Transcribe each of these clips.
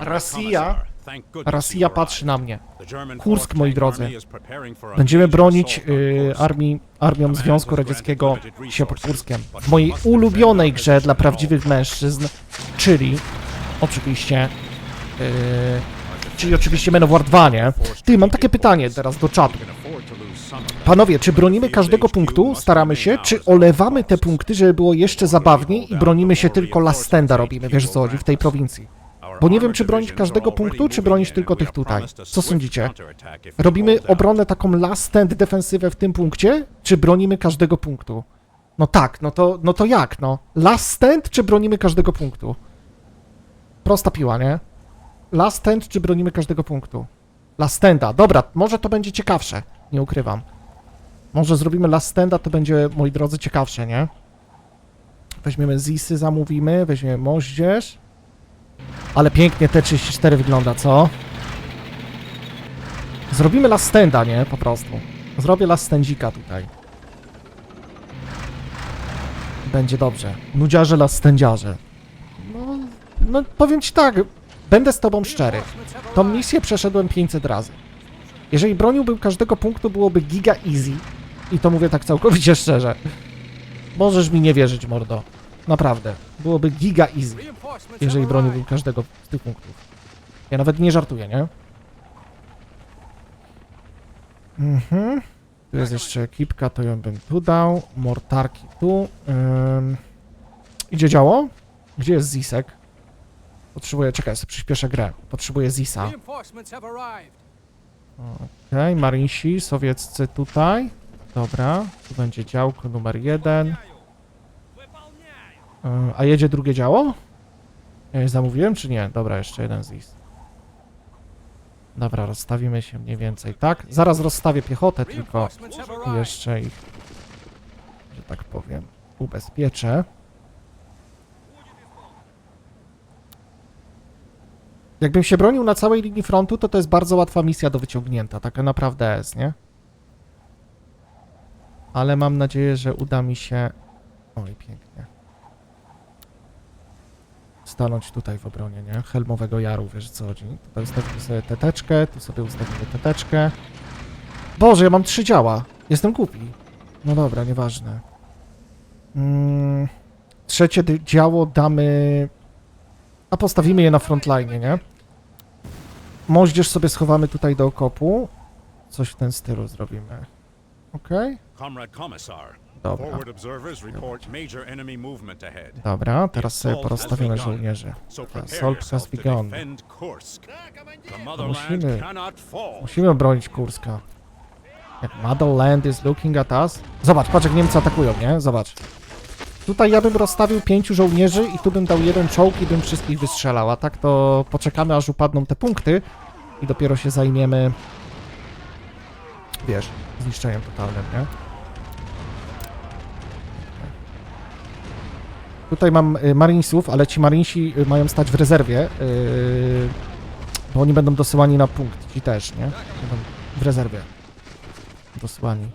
Rosja, Rosja patrzy na mnie. Kursk, moi drodzy. Będziemy bronić y, armii, armią Związku Radzieckiego się pod Kurskiem. W mojej ulubionej grze dla prawdziwych mężczyzn, czyli oczywiście... Y, czyli oczywiście Men of War 2, nie? Ty, mam takie pytanie teraz do czatu. Panowie, czy bronimy każdego punktu? Staramy się? Czy olewamy te punkty, żeby było jeszcze zabawniej i bronimy się tylko last standa robimy, wiesz co chodzi, w tej prowincji? Bo nie wiem, czy bronić każdego punktu, czy bronić tylko tych tutaj. Co sądzicie? Robimy obronę taką last stand defensywę w tym punkcie, czy bronimy każdego punktu? No tak, no to, no to jak, no? Last stand, czy bronimy każdego punktu? Prosta piła, nie? Last stand, czy bronimy każdego punktu? Last standa, dobra, może to będzie ciekawsze, nie ukrywam. Może zrobimy last standa, to będzie, moi drodzy, ciekawsze, nie? Weźmiemy Zisy, zamówimy, weźmiemy moździerz. Ale pięknie T34 wygląda, co? Zrobimy last standa, nie? Po prostu. Zrobię last standzika tutaj. Będzie dobrze. Nudziarze last standziarze. No, no powiem ci tak, będę z tobą szczery. Tą misję przeszedłem 500 razy. Jeżeli broniłbym każdego punktu, byłoby giga easy. I to mówię tak całkowicie szczerze. Możesz mi nie wierzyć, mordo. Naprawdę. Byłoby giga easy, jeżeli broniłbym każdego z tych punktów. Ja nawet nie żartuję, nie? Mhm. Tu jest jeszcze ekipka, to ją bym tu dał. Mortarki tu. Ym. Idzie działo? Gdzie jest Zisek? Potrzebuję, czekaj, sobie przyspieszę grę. Potrzebuję Zisa. Okej, Marinsi, sowieccy tutaj. Dobra, tu będzie działko numer jeden. Yy, A jedzie drugie działo? Ja zamówiłem, czy nie? Dobra, jeszcze jeden z. Dobra, rozstawimy się mniej więcej tak. Zaraz rozstawię piechotę, tylko jeszcze ich, że tak powiem, ubezpieczę. Jakbym się bronił na całej linii frontu, to to jest bardzo łatwa misja do wyciągnięta, taka naprawdę jest, nie? Ale mam nadzieję, że uda mi się... Oj, pięknie. Stanąć tutaj w obronie, nie? Helmowego Jaru, wiesz co chodzi. Tutaj ustawimy sobie teteczkę, tu sobie ustawimy teteczkę. Boże, ja mam trzy działa. Jestem głupi. No dobra, nieważne. Mm, trzecie działo damy... A postawimy je na frontline, nie? Moździerz sobie schowamy tutaj do okopu. Coś w ten stylu zrobimy. Okej? Comrade Commissar, Dobra. forward observers report major enemy movement ahead. Dobra, teraz sobie begun. żołnierzy. So Dobra, prepare yourself to begun. defend Kursk. The musimy- motherland cannot fall. Musimy obronić Kurska. Jak Motherland is looking at us. Zobacz, patrz jak Niemcy atakują, nie? Zobacz. Tutaj ja bym rozstawił pięciu żołnierzy i tu bym dał jeden czołg i bym wszystkich wystrzelał, a tak to poczekamy aż upadną te punkty i dopiero się zajmiemy, wiesz, zniszczeniem totalnym, nie? Tutaj mam y, marinesów, ale ci marinesi y, mają stać w rezerwie, y, bo oni będą dosyłani na punkt, ci też, nie? Będą w rezerwie dosyłani.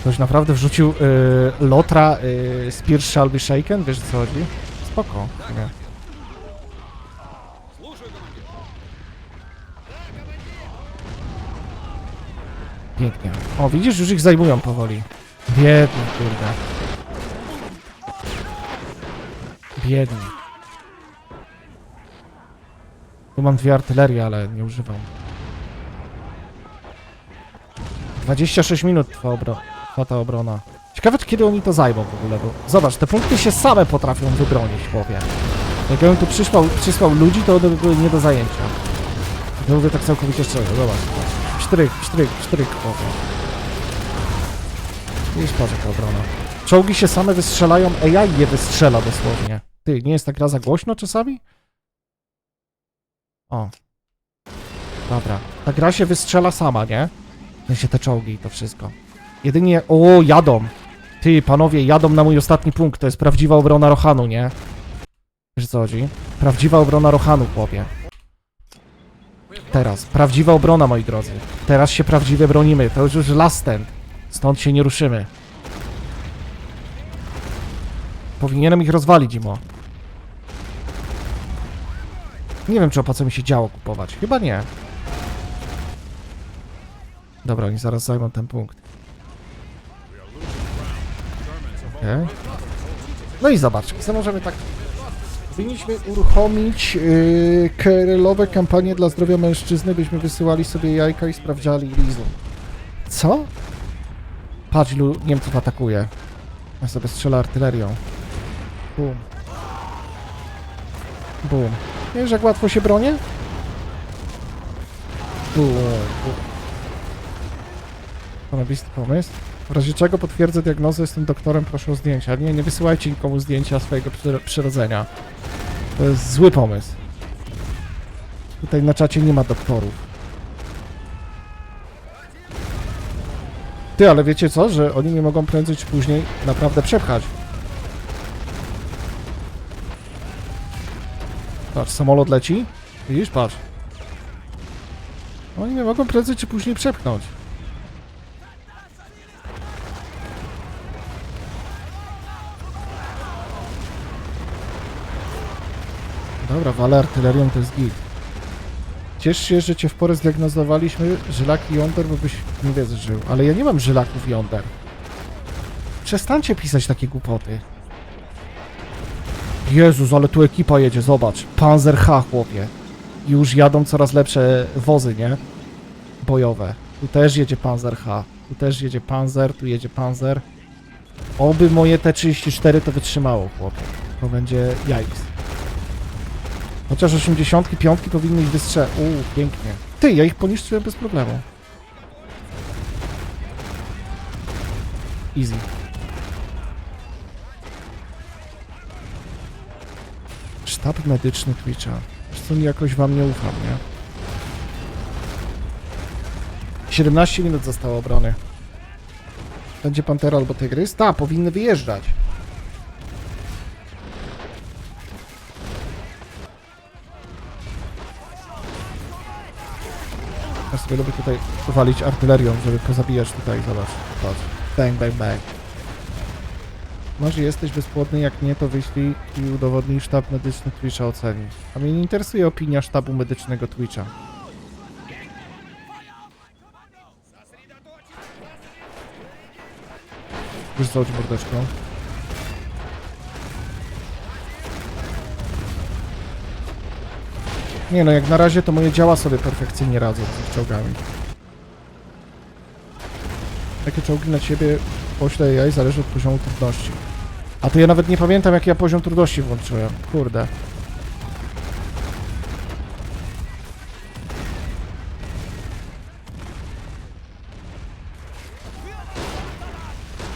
Ktoś naprawdę wrzucił y, Lotra y, Spear Shall Be Shaken? Wiesz co chodzi? Spoko, nie. Pięknie. O, widzisz, już ich zajmują powoli. Biedni, kurde. Biedni. Tu mam dwie artylerie, ale nie używam. 26 minut trwa, obro trwa ta obrona. Ciekawe, kiedy oni to zajmą w ogóle, bo zobacz, te punkty się same potrafią wybronić, chłopie. Jak ja tu przysłał, przysłał ludzi, to one by były nie do zajęcia. Mówię tak całkowicie szczerze, zobacz. Sztryk, sztryk, sztryk, chłopie. Widzisz, patrz obrona. Czołgi się same wystrzelają, AI je wystrzela dosłownie. Ty, nie jest ta gra za głośno czasami? O. Dobra. Ta gra się wystrzela sama, nie? W się te czołgi i to wszystko. Jedynie... O, jadą! Ty, panowie, jadą na mój ostatni punkt. To jest prawdziwa obrona Rohanu, nie? Wiesz co chodzi? Prawdziwa obrona Rohanu, chłopie. Teraz. Prawdziwa obrona, moi drodzy. Teraz się prawdziwie bronimy. To już już last stand. Stąd się nie ruszymy. Powinienem ich rozwalić, Imo. Nie wiem, czy opłaca mi się działo kupować. Chyba nie. Dobra, oni zaraz zajmą ten punkt. Okej. No i zobacz, możemy tak... Powinniśmy uruchomić yy, KRL-owe kampanie dla zdrowia mężczyzny, byśmy wysyłali sobie jajka i sprawdzali Lizu. Co? Patrz, Niemców atakuje. Ja sobie strzela artylerią. Bum. Bum. Wiesz, jak łatwo się bronię? Bum. bum. Zarobisty pomysł. W razie czego potwierdzę diagnozę, jestem doktorem, proszę o zdjęcia. Nie, nie wysyłajcie nikomu zdjęcia swojego przyro- przyrodzenia. To jest zły pomysł. Tutaj na czacie nie ma doktorów. Ty, ale wiecie co? Że oni mnie mogą prędzej czy później naprawdę przepchać. Patrz, samolot leci. Widzisz? Patrz. Oni mnie mogą prędzej czy później przepchnąć. Dobra, walę artylerią to jest git. Ciesz się, że cię w porę zdiagnozowaliśmy żylaki jąder, bo byś nie wiedzy żył. Ale ja nie mam żylaków jąder. Przestańcie pisać takie głupoty. Jezus, ale tu ekipa jedzie, zobacz. Panzer H, chłopie. Już jadą coraz lepsze wozy, nie? Bojowe. Tu też jedzie Panzer H. Tu też jedzie Panzer, tu jedzie Panzer. Oby moje T-34 to wytrzymało, chłopie. To będzie jajks. Chociaż 85 powinny ich wystrzelić. Uuu, pięknie. Ty, ja ich poniszczyłem bez problemu. Easy. Sztab medyczny Twitcha. Co, jakoś wam nie ufam, nie? 17 minut zostało obrony. Będzie Pantera albo Tygrys? Ta, powinny wyjeżdżać. Sobie lubię tutaj walić artylerią, żeby pozabijać tutaj, zobacz, patrz. Bang, bang, bang. Może jesteś bezpłodny, jak nie, to wyślij i udowodnij sztab medyczny Twitcha oceni. A mnie nie interesuje opinia sztabu medycznego Twitcha. Już załóż mordeczką. Nie no, jak na razie to moje działa sobie perfekcyjnie radzą z czołgami. Jakie czołgi na ciebie pośle AI zależy od poziomu trudności. A to ja nawet nie pamiętam jaki ja poziom trudności włączyłem. Kurde.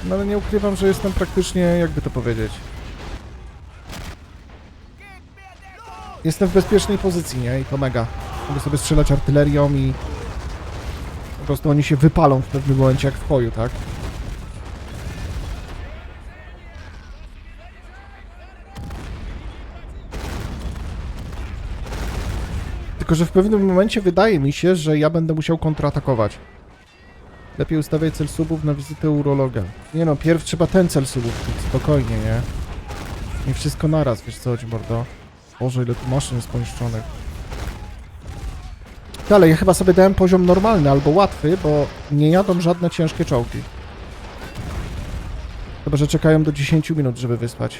No ale nie ukrywam, że jestem praktycznie, jakby to powiedzieć. Jestem w bezpiecznej pozycji, nie? I to mega. Mogę sobie strzelać artylerią i... Po prostu oni się wypalą w pewnym momencie jak w hoju, tak? Tylko, że w pewnym momencie wydaje mi się, że ja będę musiał kontratakować. Lepiej ustawiać cel subów na wizytę urologa. Nie no, pierw trzeba ten cel subów, spokojnie, nie? Nie wszystko naraz, wiesz co chodzi, mordo? Boże, ile tu maszyn jest poniszczonych. Dalej, ja chyba sobie dałem poziom normalny albo łatwy, bo nie jadą żadne ciężkie czołgi. Chyba, że czekają do 10 minut, żeby wyspać.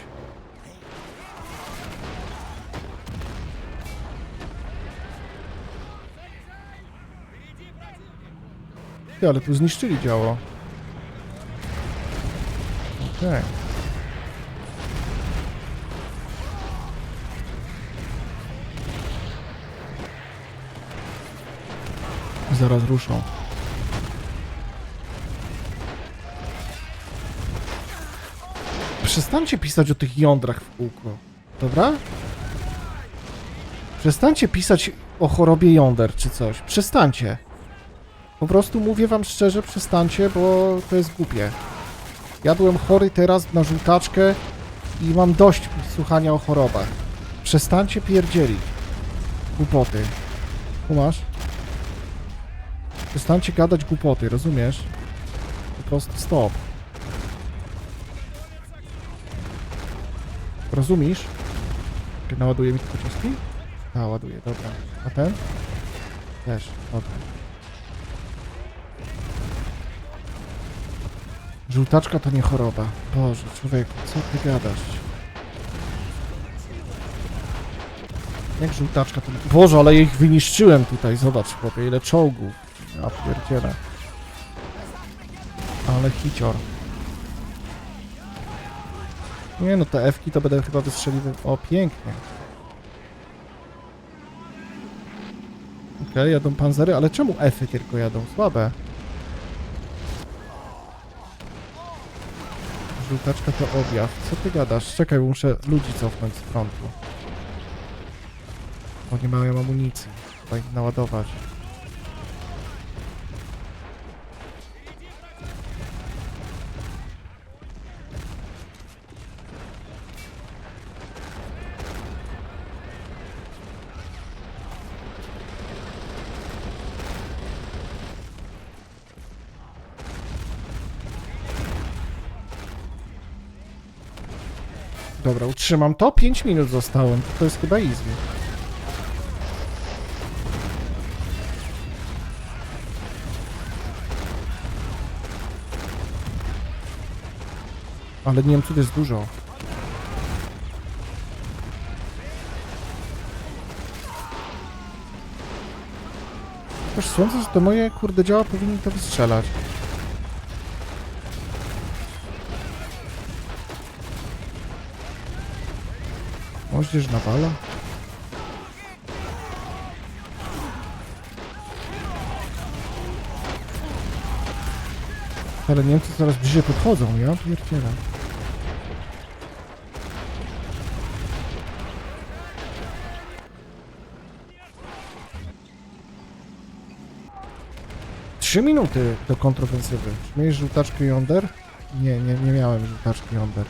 Ty, ale tu zniszczyli działo. Okej. Zaraz ruszą. Przestańcie pisać o tych jądrach w kółko, dobra? Przestańcie pisać o chorobie jąder czy coś. Przestańcie. Po prostu mówię wam szczerze, przestańcie, bo to jest głupie. Ja byłem chory teraz na żółtaczkę i mam dość słuchania o chorobach. Przestańcie pierdzielić. Głupoty. Kumasz? Przestańcie gadać głupoty, rozumiesz? Po prostu stop. Rozumiesz? Czy naładuje mi te pociski? A, dobra. A ten? Też, dobra. Żółtaczka to nie choroba. Boże, człowieku, co ty gadasz? Jak żółtaczka to... Boże, ale ich wyniszczyłem tutaj, zobacz chłopie, ile czołgów. Ja pierdzielę. Ale hicior. Nie no, te F-ki to będę chyba wystrzeliwał... O, pięknie. Okej, jadą panzery, ale czemu F-y tylko jadą? Słabe. Żółtaczka to objaw. Co ty gadasz? Czekaj, muszę ludzi cofnąć z frontu. Bo nie mają amunicji. Trzeba ich naładować. Dobra, utrzymam to. 5 minut zostałem. To jest chyba easy. Ale Niemców jest dużo. Też sądzę, że to moje kurde działa powinni to wystrzelać. Moździerz nawala? Ale Niemcy coraz bliżej podchodzą, ja pierdzielę. Trzy minuty do kontrofensywy. Czy miałeś żółtaczkę Yonder? Nie, nie, nie miałem żółtaczki Yonder.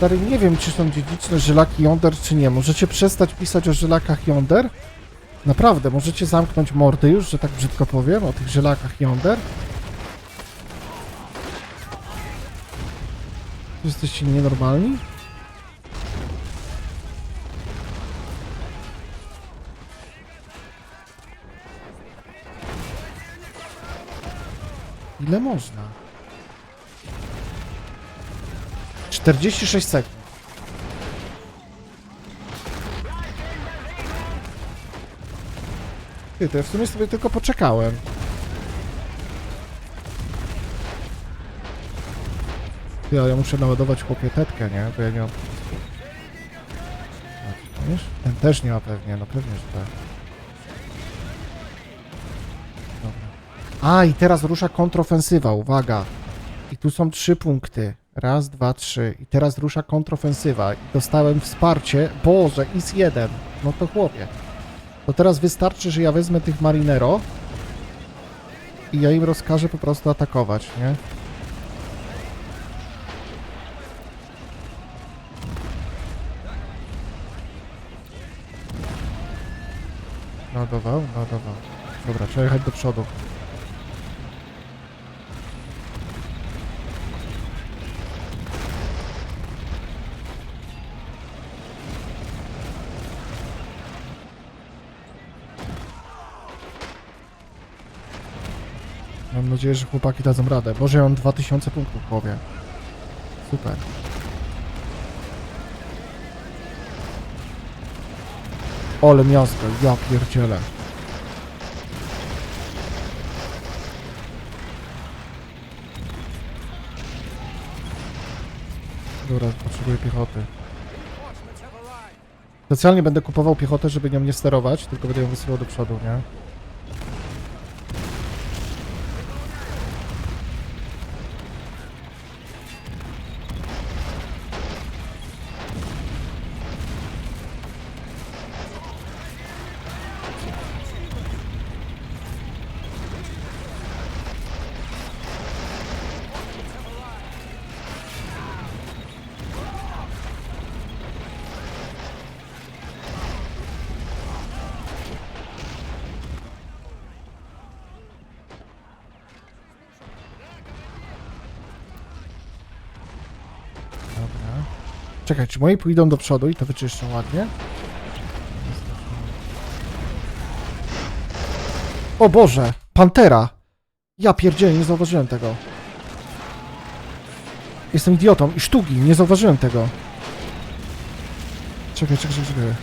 Stary, nie wiem, czy są dziedziczne żylaki Yonder, czy nie. Możecie przestać pisać o żylakach Yonder? Naprawdę, możecie zamknąć mordy już, że tak brzydko powiem, o tych żylakach Yonder? Jesteście nienormalni? Ile można? 46 sekund. Ty, to ja w sumie sobie tylko poczekałem. Ty, ale ja muszę naładować chłopie tetkę, nie? Bo ja nie mam... Wiesz? Ten też nie ma pewnie, no pewnie, że tak. Dobra. A, i teraz rusza kontrofensywa, uwaga. I tu są trzy punkty. Raz, dwa, trzy. I teraz rusza kontrofensywa. I dostałem wsparcie. Boże, IS jeden. No to chłopie. To teraz wystarczy, że ja wezmę tych Marinero i ja im rozkażę po prostu atakować, nie? Naładował, naładował. Dobra, trzeba jechać do przodu. Mam nadzieję, że chłopaki dadzą radę. Boże, ja mam 2000 punktów w głowie. Super. Ole miasto, ja pierdzielę. Dobra, potrzebuję piechoty. Specjalnie będę kupował piechotę, żeby nią nie sterować, tylko będę ją wysyłał do przodu, nie? Czekaj, czy moi pójdą do przodu i to wyczyszczą ładnie? O Boże! Pantera! Ja pierdzielę, nie zauważyłem tego. Jestem idiotą i sztuki, nie zauważyłem tego. Czekaj, czekaj, czekaj.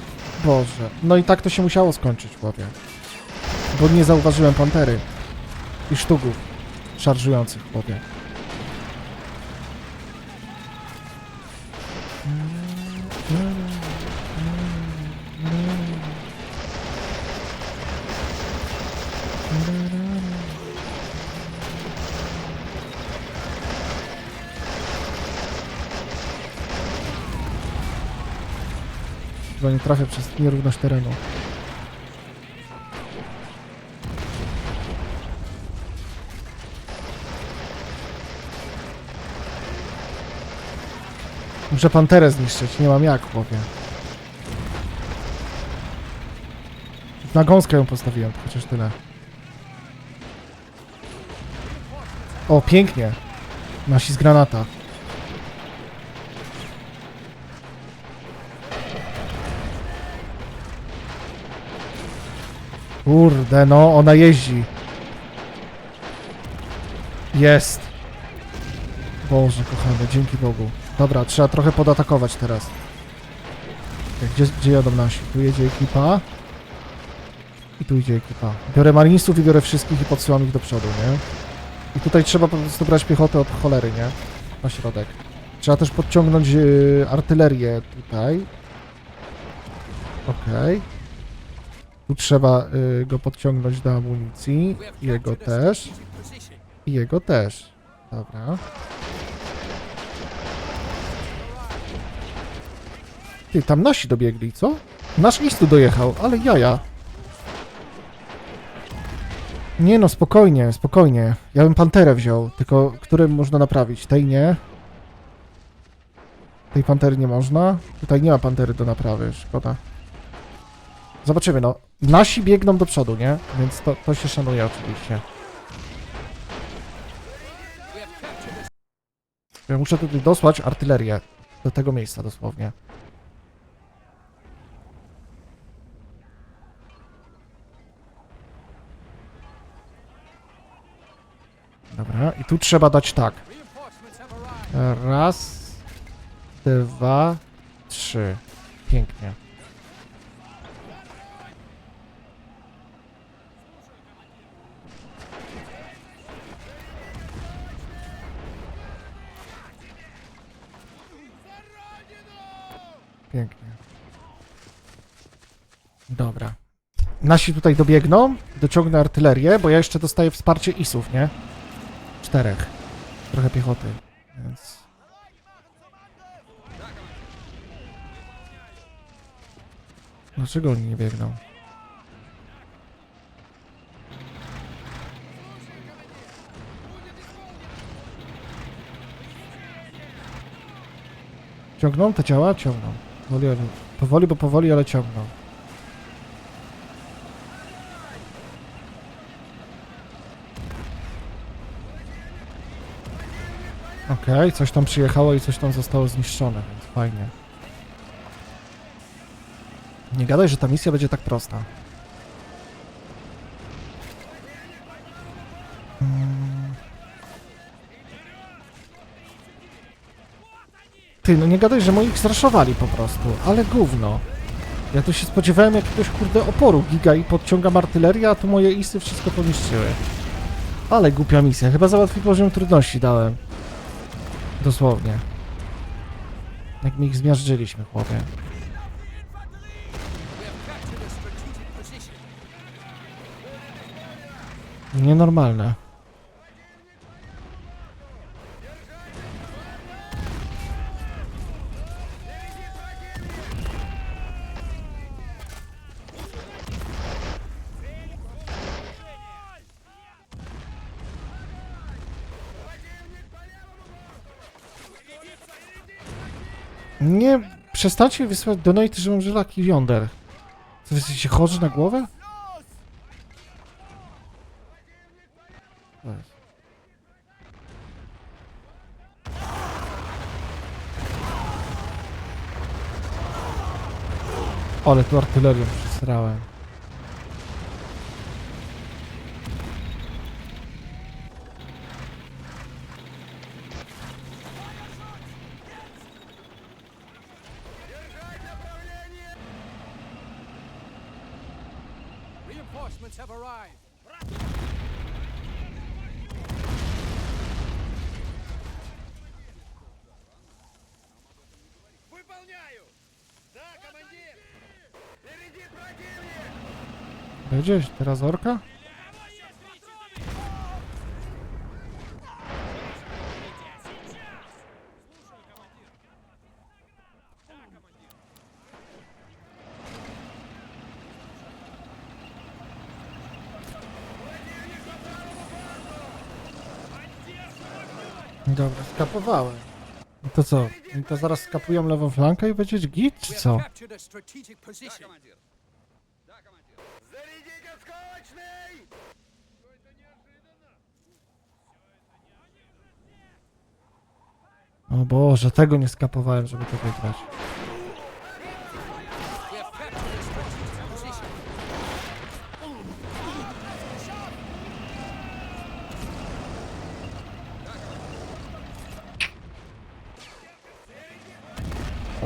Boże. No i tak to się musiało skończyć, chłopie. Bo nie zauważyłem pantery. I sztugów szarżujących, chłopie. Chyba nie trafię przez nierówność terenu. Muszę panterę zniszczyć, nie mam jak, chłopie. Na gąskę ją postawiłem, chociaż tyle. O, pięknie. Nasi z granata. Kurde, no, ona jeździ. Jest. Boże, kochany, dzięki Bogu. Dobra, trzeba trochę podatakować teraz. Tak, Gdzie, gdzie jadą nasi? Tu jedzie ekipa. I tu idzie ekipa. Biorę marinesów i biorę wszystkich i podsyłam ich do przodu, nie? I tutaj trzeba po prostu brać piechotę od cholery, nie? Na środek. Trzeba też podciągnąć yy, artylerię tutaj. Okej. Tu trzeba y, go podciągnąć do amunicji. Jego też. I jego też. Dobra. Ty, tam nasi dobiegli, co? Nasz istu dojechał, ale jaja. Nie no, spokojnie, spokojnie. Ja bym panterę wziął, tylko którym można naprawić? Tej nie. Tej pantery nie można. Tutaj nie ma pantery do naprawy, szkoda. Zobaczymy, no. Nasi biegną do przodu, nie? Więc to, to się szanuje oczywiście. Ja muszę tutaj dosłać artylerię. Do tego miejsca dosłownie. Dobra, i tu trzeba dać tak. Raz, dwa, trzy. Pięknie. Dobra. Nasi tutaj dobiegną, dociągnę artylerię, bo ja jeszcze dostaję wsparcie ISów, nie? Czterech. Trochę piechoty, więc... Dlaczego oni nie biegną? Ciągną te ciała? Ciągną. Powoli, powoli, bo powoli, ale ciągną. Okej, coś tam przyjechało i coś tam zostało zniszczone, więc fajnie. Nie gadaj, że ta misja będzie tak prosta. Mm. Ty, no nie gadaj, że moich zraszowali po prostu, ale gówno. Ja tu się spodziewałem jakiegoś kurde oporu giga i podciągam artylerię, a tu moje isy wszystko poniszczyły. Ale głupia misja, chyba za poziom trudności dałem. Dosłownie. Jak mi ich zmiażdżyliśmy, chłopie. Nienormalne. Nie, przestańcie wysyłać donate, że mam żelaki wiąder. Co, wy jesteście chorzy na głowę? Ale tu artylerią przesrałem. Będziesz teraz orka? Dobra, skapowałem. No To co? I to zaraz skapują lewą flankę i będzie git, czy We co? have captured a strategic position. O Boże, tego nie skapowałem, żeby to wygrać.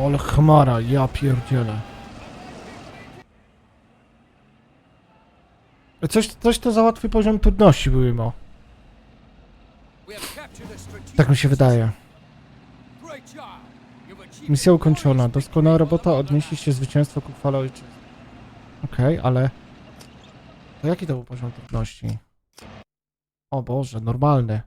Ale chmara, ja pierdzielę. Coś, coś to za łatwy poziom trudności były, mo. We have captured a strategic Tak mi się wydaje. Misja ukończona. Doskonała robota, odnieśliście zwycięstwo ku chwale ojczyzny. Okej, ale... To jaki to był poziom trudności? O Boże, normalny.